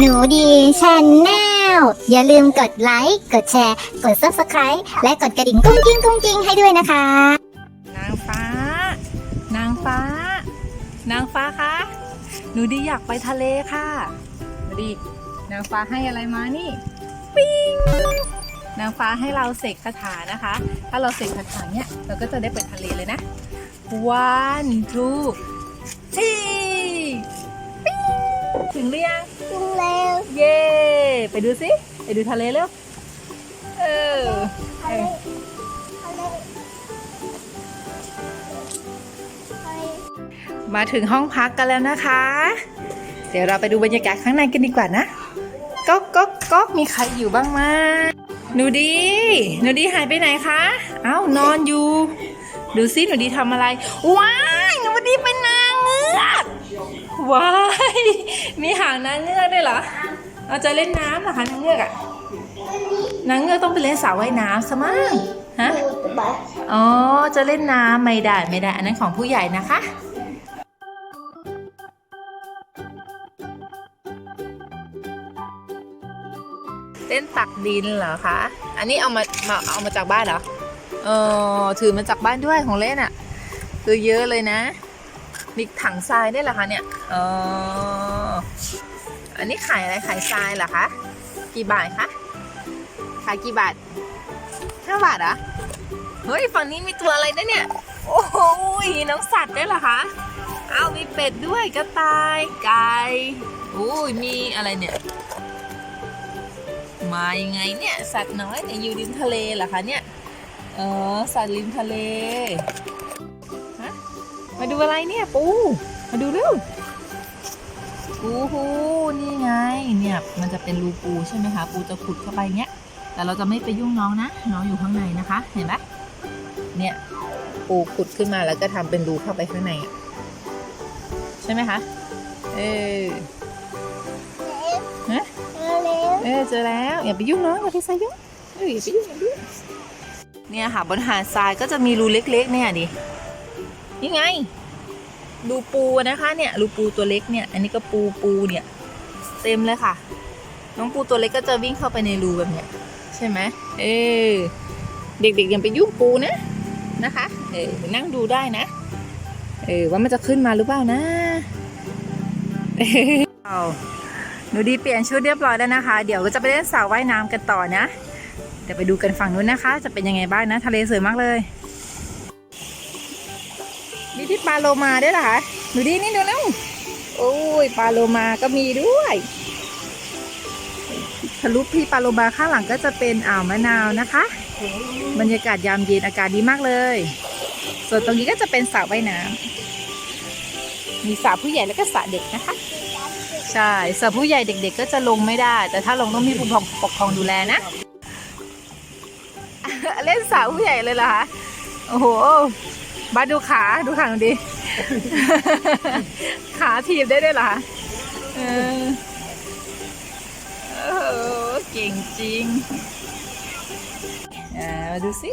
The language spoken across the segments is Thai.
หนูดีชแนลอย่าลืมกดไลค์ กดแชร์ กด Subscribe และกดกระดิ่งกุ้งกิ้งกุ้งกิ้งให้ด้วยนะคะ นางฟ้า นางฟ้า นางฟ้าคะ หนูดีอยากไปทะเลค่ะหนูดี นางฟ้าให้อะไรมานี่ ปิ้ง นางฟ้าให้เราเสกคาถานะคะ ถ้าเราเสกคาถาเนี่ยเราก็จะได้ไปทะเลเลยนะ one two three ถึงหรือยัง ถึงแล้วเย้ไปดูสิไปดูทะเลเร็วเออเออมาถึงห้องพักกันแล้วนะคะ เดี๋ยวเราไปดูบรรยากาศข้างในกันดีกว่านะก๊อกก๊อกก๊อกมีใครอยู่บ้างมาหนูดีหนูดีหายไปไหนคะ เอ้านอนอยู่ ดูซิหนูดีทำอะไร ว้ายหนูดีเป็นนางเงือก ว้ายมีหางนางเงือกด้วยเหรอเอาจะเล่นน้ำเหรอคะนางเงือกอะนางเงือกต้องไปเล่นสระว่ายน้ำซะมั้งฮะอ๋อจะเล่นน้ำไม่ได้ไม่ได้ อันนั้นของผู้ใหญ่นะคะเต้นตักดินเหรอคะ อันนี้เอามามาเอามาจากบ้านเหรอ เออถือมาจากบ้านด้วยของเล่นอะ่ะ คือเยอะเลยนะ มีถังทรายได้เหรอคะเนี่ยอออันนี้ขายอะไรขายทรายเหรอคะกี่บาทคะขายกี่บาทห้าบาทเหรอเฮ้ยฝั่งนี้มีตัวอะไรนะเนี่ยโอ้โหยน้องสัตว์ด้วยเหรอคะอ้าวมีเป็ดด้วยกระต่ายไก่โอ้ยมีอะไรเนี่ยมายังไงเนี่ยสัตว์น้อยเนี่ยอยู่ริมทะเลเหรอคะเนี่ยเออสัตว์ริมทะเล มาดูอะไรเนี่ยปู มาดูเร็วปูหูนี่ไง เนี่ย มันจะเป็นรูปูใช่ไหมคะ ปูจะขุดเข้าไปเงี้ย แต่เราจะไม่ไปยุ่งน้องนะ น้องอยู่ข้างในนะคะ เห็นไหมเนี่ย ปูขุดขึ้นมาแล้วก็ทำเป็นรูเข้าไปข้างในอะใช่ไหมคะ เออฮะเออเจอแล้วอย่าไปยุ่งน้องอย่าไปใส่ยุ่งเอออย่าไปยุ่งอย่าไปยุ่งเนี่ยค่ะบนหาดทรายก็จะมีรูเล็กๆเนี่ยดินี่ไง รูปูนะคะเนี่ยรูปูตัวเล็กเนี่ย อันนี้ก็ปูปูเนี่ย เต็มเลยค่ะ น้องปูตัวเล็กก็จะวิ่งเข้าไปในรูแบบเนี้ยใช่ไหมเออเด็กๆอย่าไปยุ่งปูนะนะคะ เออนั่งดูได้นะ เออว่ามันจะขึ้นมาหรือเปล่านะเออหนูดีเปลี่ยนชุดเรียบร้อยแล้วนะคะ เดี๋ยวก็จะไปเล่นสระว่ายน้ำกันต่อนะ เดี๋ยวไปดูกันฝั่งนู้นนะคะ จะเป็นยังไงบ้างนะ ทะเลสวยมากเลย ที่ปลาโลมาได้หรอคะหนูดีนี่ดูแล้วโอ้ยปลาโลมาก็มีด้วยทะลุพี่ปลาโลมาข้างหลังก็จะเป็นอ่าวมะนาวนะคะ บรรยากาศยามเย็นอากาศดีมากเลย ส่วนตรงนี้ก็จะเป็นสระว่ายน้ำมีสระผู้ใหญ่แล้วก็สระเด็กนะคะ ใช่สรับผู้ใหญ่เด็ก ๆ ก็จะลงไม่ได้ แต่ถ้าลงต้องมีผู้ปกครองดูแลนะ เล่นสาวผู้ใหญ่เลยเหรอคะโอ้โห บ้าดูขาดูขาดูดิขาถีบได้ด้วยเหรอคะเออเก่งจริงอ่ามาดูสิ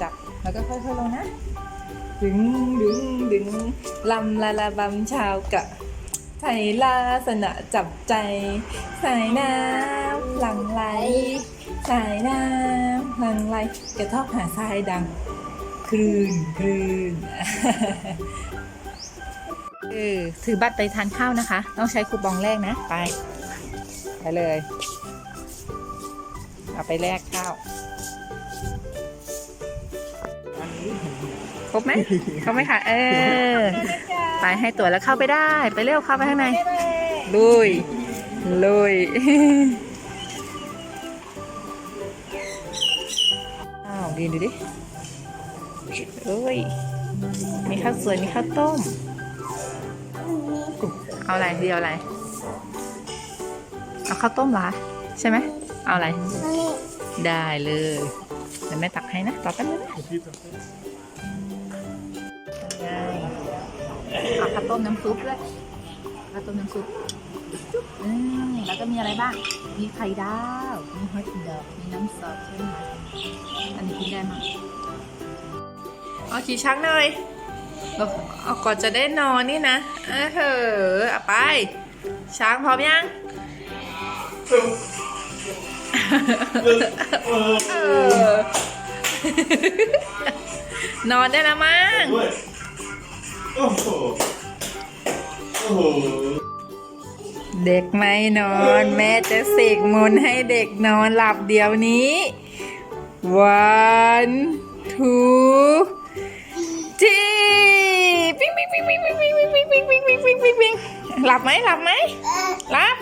จับแล้วก็ค่อยๆลงนะ ดึงดึงดึงลำลาลาบำชาวกะไทยลาสนะจับใจสายน้ำหลังไหลสายน้ำหลังไหลกระทบหาทรายดัง คลื่นคลื่นเออถือบัตรไปทานข้าวนะคะ ต้องใช้คูปองแรกนะ ไป ไปเลย เอาไปแลกข้าวครบไหมครบไหมคะ เออ ไปให้ตั๋วแล้วเข้าไปได้ ไปเร็วเข้าไปข้างใน ลุย ลุยอ้าวดีดูดิ เอ้ย มีข้าวสวย มีข้าวต้ม เอาอะไรดีเอาอะไร เอาข้าวต้มเหรอใช่ไหม เอาอะไร ได้เลยเดี๋ยวแม่ตักให้นะต่อแป๊บนึงนะได้เอาข้าวต้มน้ำซุปด้วยข้าวต้มน้ำซุปจุ๊บอืมแล้วก็มีอะไรบ้าง มีไข่ดาว มีฮอทดอกมีน้ำซอสใช่ไหมอันนี้กินได้ไหมย เอาขี่ช้างหน่อยเอาเอาก่อนจะได้นอนนี่นะเออเหอเอาไป ช้างพร้อมยังเออนอนได้แล้วมั้ง โอ้โห โอ้โห เด็กไม่นอน แม่จะเสกมนต์ให้เด็กนอนหลับเดี๋ยวนี้ one two วิ่งวิ่งวิ่งหลับไหมหลับไหมหลับ